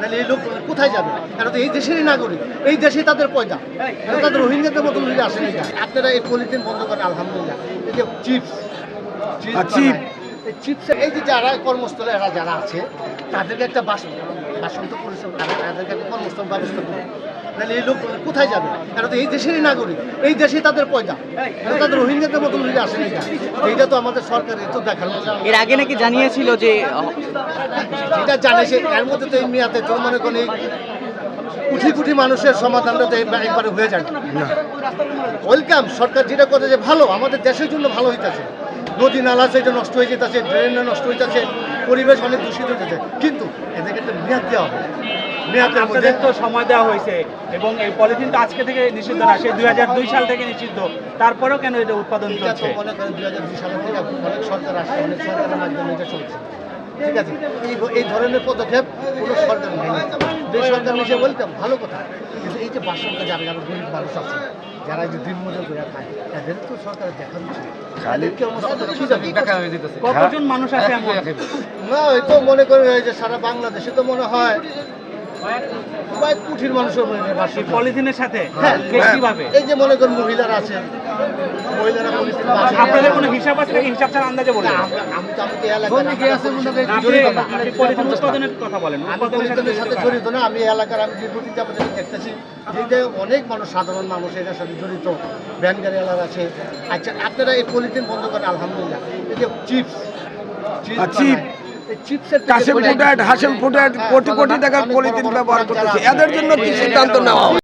নাহলে এই লোক কোথায় যাবে? এরা তো এই দেশেরই নাগরিক। এই দেশেই তাদের পয়দা। এরা তাদের রোহিঙ্গাদের মতো যদি আসে না আপনারা এই পলিথিন বন্ধ করেন আলহামদুলিল্লাহ। এই যে চিপস। Chips chip? চিপস এই যে যারা কর্মস্থলে এরা যারা আছে তাদেরকে একটা বাসন বাসন তো পরিশ্রম তাদেরকে একটা কর্মস্থল ব্যবস্থা করুন। নাহলে এই লোক কোথায় যাবে? এরা তো এই দেশেরই নাগরিক। এই দেশেই তাদের পয়দা। এরা তাদের রোহিঙ্গাদের মতো যদি আসে না এইটা তো আমাদের সরকার তো দেখার এর আগে নাকি জানিয়েছিল যে এটা যেটা জানে সে এর মধ্যে তো এই মেয়াদে তো মনে করেন কুঠি কুঠি মানুষের সমাধানটা তো একবারে হয়ে যায় না ওয়েলকাম সরকার যেটা করে যে ভালো আমাদের দেশের জন্য ভালো হইতেছে। নদী নালা সেটা নষ্ট হয়ে যেতেছে ড্রেন নষ্ট হইতেছে পরিবেশ অনেক দূষিত হইতেছে। কিন্তু এদেরকে একটা মেয়াদ দেওয়া হবে। মেয়াদের মধ্যে তো সময় দেওয়া হয়েছে এবং এই পলিথিন তো আজকে থেকে নিষিদ্ধ না সেই দুই হাজার দুই সাল থেকে নিষিদ্ধ। তারপরেও কেন এটা উৎপাদন চলছে? মনে করেন দুই হাজার দুই সালের থেকে অনেক সরকার আসছে অনেক সরকারের মাধ্যমে এটা চলছে। ঠিক আছে? এই এই ধরনের পদক্ষেপ কোনো সরকার নেয়নি। ওয়েলকাম ভালো কথা। কিন্তু এই যে বাসনটা যারা যারা গরিব মানুষ আছে যারা যে দিন মজুর করে খায় তাদের তো সরকার দেখা উচিত তাদেরকে কতজন মানুষ আছে না ওই তো মনে করেন এই যে সারা বাংলাদেশে তো মনে হয় কয়েক কোটির মানুষের মনে হয় বাসন পলিথিনের সাথে? হ্যাঁ, এই যে মনে করেন মহিলারা আছে আপনাদের কোনো হিসাব আছে? নাকি হিসাব ছাড়া আন্দাজে বলে আমি তো আমি এলাকার আপনি জড়িত না। আপনি পলিথিন উৎপাদনের কথা বলেন। উৎপাদনের সাথে জড়িত। না আমি এলাকার আমি দীর্ঘদিন যাবত দেখতেছি যে যে অনেক মানুষ সাধারণ মানুষ এটার সাথে জড়িত ভ্যান গাড়ি এলাকা আছে। আচ্ছা আপনারা এই পলিথিন বন্ধ করেন আলহামদুলিল্লাহ। এই যে চিপস আর চিপ? চিপসের কাশিম ফুটাট হাসিম ফুটাট কোটি কোটি টাকার পলিথিন ব্যবহার করতেছে। এদের জন্য কি সিদ্ধান্ত নেওয়া